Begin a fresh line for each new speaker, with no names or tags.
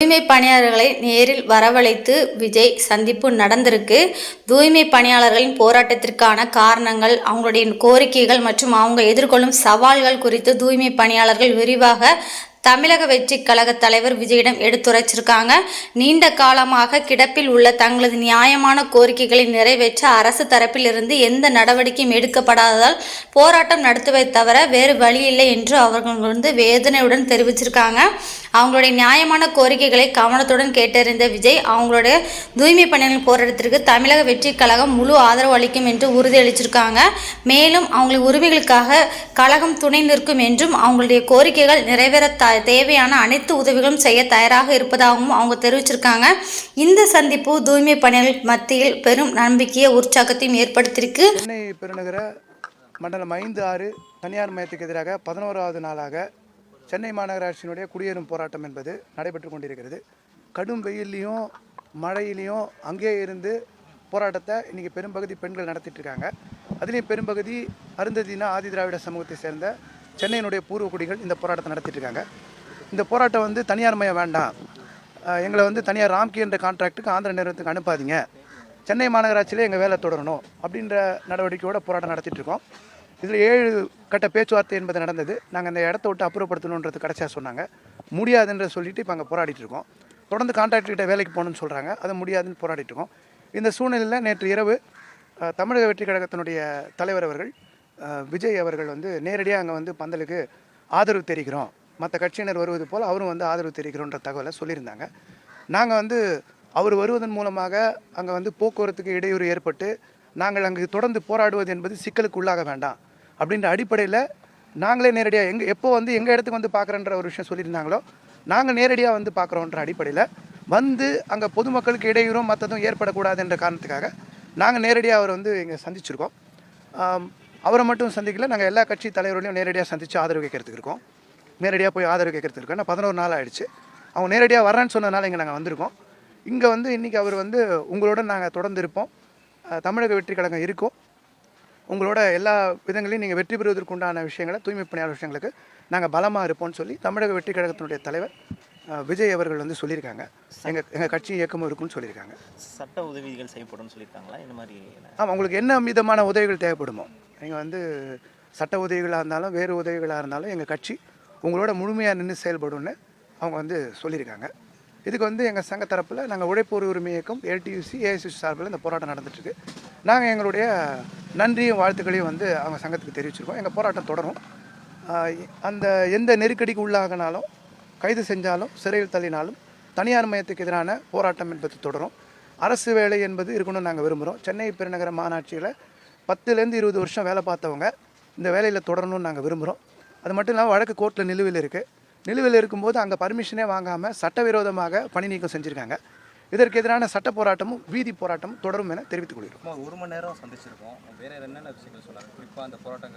தூய்மை பணியாளர்களை நேரில் வரவழைத்து விஜய் சந்திப்பு நடந்திருக்கு. தூய்மை பணியாளர்களின் போராட்டத்திற்கான காரணங்கள் அவங்களுடைய கோரிக்கைகள் மற்றும் அவங்க எதிர்கொள்ளும் சவால்கள் குறித்து தூய்மை பணியாளர்கள் விரிவாக தமிழக வெற்றி கழக தலைவர் விஜயிடம் எடுத்துரைச்சிருக்காங்க. நீண்ட காலமாக கிடப்பில் உள்ள தங்களது நியாயமான கோரிக்கைகளை நிறைவேற்ற அரசு தரப்பிலிருந்து எந்த நடவடிக்கையும் எடுக்கப்படாததால் போராட்டம் நடத்துவதை தவிர வேறு வழியில்லை என்று அவர்கள் வந்து வேதனையுடன் தெரிவிச்சிருக்காங்க. அவங்களுடைய நியாயமான கோரிக்கைகளை கவனத்துடன் கேட்டறிந்த விஜய் அவங்களுடைய தூய்மை பணிகள் போராட்டத்திற்கு தமிழக வெற்றி கழகம் முழு ஆதரவு அளிக்கும் என்று உறுதியளிச்சிருக்காங்க. மேலும் அவங்களின் உரிமைகளுக்காக கழகம் துணை நிற்கும் என்றும் அவங்களுடைய கோரிக்கைகள் நிறைவேற த தேவையான அனைத்து உதவிகளும் செய்ய தயாராக இருப்பதாகவும் அவங்க தெரிவிச்சிருக்காங்க. இந்த சந்திப்பு தூய்மை பணிகள் மத்தியில் பெரும் நம்பிக்கையை உற்சாகத்தையும் ஏற்படுத்தியிருக்கு.
சென்னை பெருநகர மண்டலம் ஐந்து ஆறு தனியார் மையத்துக்கு எதிராக பதினோராவது நாளாக சென்னை மாநகராட்சியினுடைய குடியேறும் போராட்டம் என்பது நடைபெற்று கொண்டிருக்கிறது. கடும் வெயில்லையும் மழையிலையும் அங்கே இருந்து போராட்டத்தை இன்றைக்கி பெரும்பகுதி பெண்கள் நடத்திட்டுருக்காங்க. அதுலேயும் பெரும்பகுதி அருந்ததினா ஆதி திராவிட சமூகத்தை சேர்ந்த சென்னையினுடைய பூர்வ குடிகள் இந்த போராட்டத்தை நடத்திட்டுருக்காங்க. இந்த போராட்டம் வந்து தனியார் மயம் வேண்டாம். எங்களை வந்து தனியார் ராம்கி என்ற கான்ட்ராக்ட்டுக்கு ஆந்திர நிறுவனத்துக்கு அனுப்பாதீங்க. சென்னை மாநகராட்சியிலே எங்கள் வேலை தொடரணும் அப்படின்ற நடவடிக்கையோட போராட்டம் நடத்திட்டு இருக்கோம் இதில் ஏழு கட்ட பேச்சுவார்த்தை என்பது நடந்தது. நாங்கள் அந்த இடத்த விட்டு அப்புறப்படுத்தணுன்றது கடைசியாக சொன்னாங்க. முடியாதுன்ற சொல்லிட்டு இப்போ அங்கே போராடிட்டு இருக்கோம். தொடர்ந்து கான்ட்ராக்டர்கிட்ட வேலைக்கு போகணும்னு சொல்கிறாங்க அது முடியாதுன்னு போராடிட்டு இருக்கோம். இந்த சூழ்நிலையில் நேற்று இரவு தமிழக வெற்றி கழகத்தினுடைய தலைவர் அவர்கள் விஜய் அவர்கள் வந்து நேரடியாக அங்கே வந்து பந்தலுக்கு ஆதரவு தெரிவிக்கிறோம். மற்ற கட்சியினர் வருவது போல் அவரும் வந்து ஆதரவு தெரிவிக்கிறோன்ற தகவலை சொல்லியிருந்தாங்க. நாங்கள் வந்து அவர் வருவதன் மூலமாக அங்கே வந்து போக்குவரத்துக்கு இடையூறு ஏற்பட்டு நாங்கள் அங்கு தொடர்ந்து போராடுவது என்பது சிக்கலுக்கு உள்ளாக வேண்டாம். அப்படின்ற அடிப்படையில் நாங்களே நேரடியாக எங்கள் எப்போ வந்து எங்கள் இடத்துக்கு வந்து பார்க்குறன்ற ஒரு விஷயம் சொல்லியிருந்தாங்களோ நாங்கள் நேரடியாக வந்து பார்க்குறோன்ற அடிப்படையில் வந்து அங்கே பொதுமக்களுக்கு இடையூறும் மற்றதும் ஏற்படக்கூடாதுன்ற காரணத்துக்காக நாங்கள் நேரடியாக அவர் வந்து இங்கே சந்திச்சிருக்கோம். அவரை மட்டும் சந்திக்கல நாங்கள் எல்லா கட்சி தலைவர்களையும் நேரடியாக சந்தித்து ஆதரவு கேட்கறதுக்கு இருக்கோம். நேரடியாக போய் ஆதரவு கேட்கறதுக்கு இருக்கோம். நான் பதினோரு நாள் ஆயிடுச்சு. அவங்க நேரடியாக வரேன்னு சொன்னதுனால இங்கே நாங்கள் வந்திருக்கோம். இங்கே வந்து இன்றைக்கி அவர் வந்து உங்களோட நாங்கள் தொடர்ந்து இருப்போம். தமிழக வெற்றி கழகம் இருக்கும். உங்களோட எல்லா விதங்களையும் நீங்கள் வெற்றி பெறுவதற்கு உண்டான விஷயங்களை தூய்மை பணியாளர் விஷயங்களுக்கு நாங்கள் பலமாக இருப்போம்னு சொல்லி தமிழக வெற்றி கழகத்தினுடைய தலைவர் விஜய் அவர்கள் வந்து சொல்லியிருக்காங்க. எங்கள் எங்கள் கட்சி இயக்கமும் இருக்கும்னு சொல்லியிருக்காங்க.
சட்ட உதவிகள் செய்யப்படும்னு சொல்லியிருக்காங்களா? இந்த மாதிரி?
ஆமாம் உங்களுக்கு என்ன விதமான உதவிகள் தேவைப்படுமோ? நீங்கள் வந்து சட்ட உதவிகளாக இருந்தாலும் வேறு உதவிகளாக இருந்தாலும் எங்கள் கட்சி உங்களோட முழுமையாக நின்று செயல்படும்னு அவங்க வந்து சொல்லியிருக்காங்க. இதுக்கு வந்து எங்கள் சங்க தரப்பில் நாங்கள் உழைப்போர் உரிமை இயக்கம் ஏடியூசி ஏஐசிசி சார்பில் இந்த போராட்டம் நடந்துட்டுருக்கு. நாங்கள் எங்களுடைய நன்றியும் வாழ்த்துக்களையும் வந்து அவங்க சங்கத்துக்கு தெரிவிச்சிருக்கோம். எங்கள் போராட்டம் தொடரும். அந்த எந்த நெருக்கடிக்கு உள்ளாகினாலும் கைது செஞ்சாலும் சிறையில் தள்ளினாலும் தனியார் மையத்துக்கு எதிரான போராட்டம் என்பது தொடரும். அரசு வேலை என்பது இருக்கணும்னு நாங்கள் விரும்புகிறோம் சென்னை பெருநகர மாநாட்சியில் பத்துலேருந்து இருபது வருஷம் வேலை பார்த்தவங்க இந்த வேலையில் தொடரணும்னு நாங்கள் விரும்புகிறோம் அது மட்டும் இல்லாமல் வழக்கு கோர்ட்டில் நிலுவையில் இருக்குது நிலுவையில் இருக்கும்போது அங்கே பர்மிஷனே வாங்காமல் சட்டவிரோதமாக பணி நீக்கம் செஞ்சுருக்காங்க. இதற்கு எதிரான சட்ட போராட்டமும் வீதி போராட்டமும் தொடரும் என தெரிவித்துக் கொள்கிறோம்.
ஒரு மணி நேரம் சந்திச்சிருக்கோம். வேற என்னென்ன விஷயங்கள் சொல்லலாம் குறிப்பாக அந்த போராட்டங்கள்.